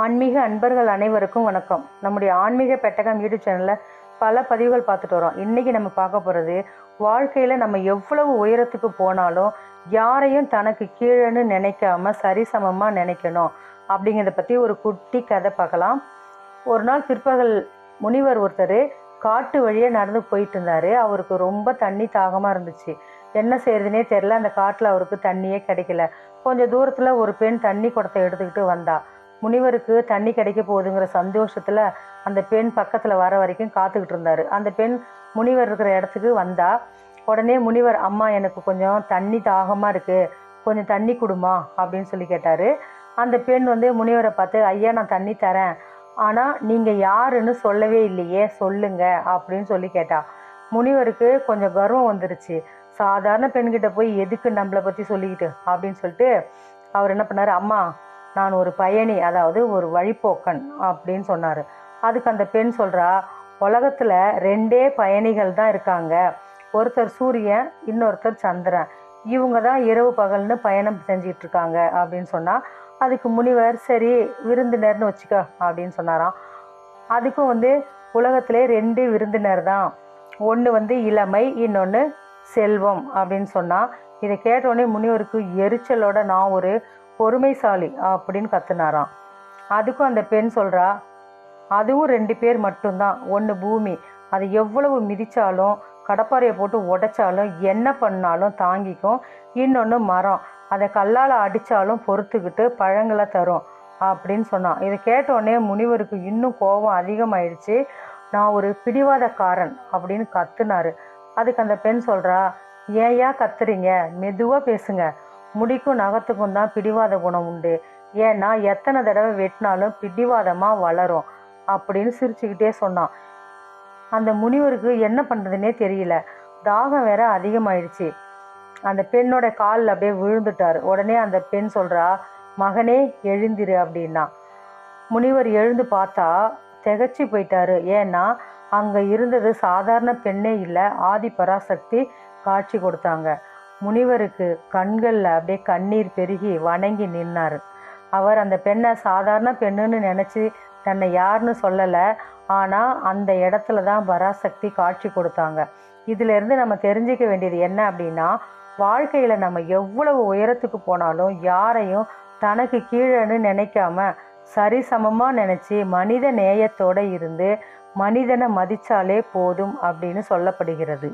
ஆன்மீக அன்பர்கள் அனைவருக்கும் வணக்கம். நம்முடைய ஆன்மீக பெட்டகம் யூடியூப் சேனலில் பல பதிவுகள் பார்த்துட்டு வரோம். இன்றைக்கி நம்ம பார்க்க போகிறது வாழ்க்கையில் நம்ம எவ்வளவு உயரத்துக்கு போனாலும் யாரையும் தனக்கு கீழேன்னு நினைக்காம சரிசமமாக நினைக்கணும். அப்படிங்கிறத பற்றி ஒரு குட்டி கதை பார்க்கலாம். ஒரு நாள் பிற்பகல் முனிவர் ஒருத்தர் காட்டு வழியாக நடந்து போயிட்டு இருந்தார். அவருக்கு ரொம்ப தண்ணி தாகமாக இருந்துச்சு. என்ன செய்யறதுனே தெரில அந்த காட்டில் அவருக்கு தண்ணியே கிடைக்கல. கொஞ்சம் தூரத்தில் ஒரு பெண் தண்ணி குடத்தை எடுத்துக்கிட்டு வந்தா. முனிவருக்கு தண்ணி கிடைக்க போகுதுங்கிற சந்தோஷத்தில் அந்த பெண் பக்கத்தில் வர வரைக்கும் காத்துக்கிட்டு இருந்தார். அந்த பெண் முனிவர் இருக்கிற இடத்துக்கு வந்தா உடனே முனிவர் அம்மா எனக்கு கொஞ்சம் தண்ணி தாகமாக இருக்குது கொஞ்சம் தண்ணி கொடுமா? அப்படின்னு சொல்லி கேட்டார். அந்த பெண் வந்து முனிவரை பார்த்து ஐயா நான் தண்ணி தரேன். ஆனால் நீங்கள் யாருன்னு சொல்லவே இல்லையே. சொல்லுங்க. அப்படின்னு சொல்லி கேட்டா. முனிவருக்கு கொஞ்சம் கர்வம் வந்துருச்சு. சாதாரண பெண்கிட்ட போய் எதுக்கு நம்மளை பற்றி சொல்லிக்கிட்டு? அப்படின்னு சொல்லிட்டு அவர் என்ன பண்ணார் அம்மா நான் ஒரு பயணி அதாவது ஒரு வழிப்போக்கன் அப்படின்னு சொன்னார். அதுக்கு அந்த பெண் சொல்கிறா உலகத்தில் ரெண்டே பயணிகள் தான் இருக்காங்க. ஒருத்தர் சூரியன் இன்னொருத்தர் சந்திரன். இவங்க தான் இரவு பகல்னு பயணம் செஞ்சிகிட்டு இருக்காங்க அப்படின்னு சொன்னால் அதுக்கு முனிவர் சரி விருந்தினர்னு வச்சுக்க அப்படின்னு சொன்னாராம். அதுக்கும் வந்து உலகத்திலே ரெண்டு விருந்தினர் தான். ஒன்று வந்து இளமை இன்னொன்று செல்வம் அப்படின்னு சொன்னால் இதை கேட்டோடனே முனிவருக்கு எரிச்சலோட நான் ஒரு பொறுமைசாலி அப்படின்னு கத்துனாராம். அதுக்கும் அந்த பெண் சொல்கிறா அதுவும் ரெண்டு பேர் மட்டும்தான். ஒன்று பூமி. அது எவ்வளவு மிதித்தாலும் கடப்பாறையை போட்டு உடைச்சாலும் என்ன பண்ணாலும் தாங்கிக்கும். இன்னொன்று மரம். அதை கல்லால் அடித்தாலும் பொறுத்துக்கிட்டு பழங்களை தரும் அப்படின்னு சொன்னான். இதை கேட்டோடனே முனிவருக்கு இன்னும் கோபம் அதிகமாயிடுச்சு. நான் ஒரு பிடிவாதக்காரன் அப்படின்னு கத்துனாரு. அதுக்கு அந்த பெண் சொல்கிறா ஏயா கத்துறீங்க? மெதுவாக பேசுங்க. முடிக்கும் நகத்துக்கும் தான் பிடிவாத குணம் உண்டு. ஏன்னா எத்தனை தடவை வெட்டினாலும் பிடிவாதமாக வளரும் அப்படின்னு சிரிச்சுக்கிட்டே சொன்னான். அந்த முனிவருக்கு என்ன பண்ணுறதுனே தெரியல. தாகம் வேற அதிகமாயிடுச்சு. அந்த பெண்ணோட காலில் அப்படியே விழுந்துட்டார். உடனே அந்த பெண் சொல்கிறா மகனே எழுந்திரு அப்படின்னா. முனிவர் எழுந்து பார்த்தா திகச்சு போயிட்டாரு. ஏன்னா அங்கே இருந்தது சாதாரண பெண்ணே இல்லை ஆதி பராசக்தி காட்சி கொடுத்தாங்க. முனிவருக்கு கண்களில் அப்படியே கண்ணீர் பெருகி வணங்கி நின்னார். அவர் அந்த பெண்ணை சாதாரண பெண்ணுன்னு நினச்சி தன்னை யாருன்னு சொல்லலை. ஆனால் அந்த இடத்துல தான் பராசக்தி காட்சி கொடுத்தாங்க. இதிலிருந்து நம்ம தெரிஞ்சிக்க வேண்டியது என்ன அப்படின்னா வாழ்க்கையில் நம்ம எவ்வளவு உயரத்துக்கு போனாலும் யாரையும் தனக்கு கீழேன்னு நினைக்காம சரிசமமாக நினச்சி மனித நேயத்தோடு இருந்து மனிதனை மதித்தாலே போதும் அப்படின்னு சொல்லப்படுகிறது.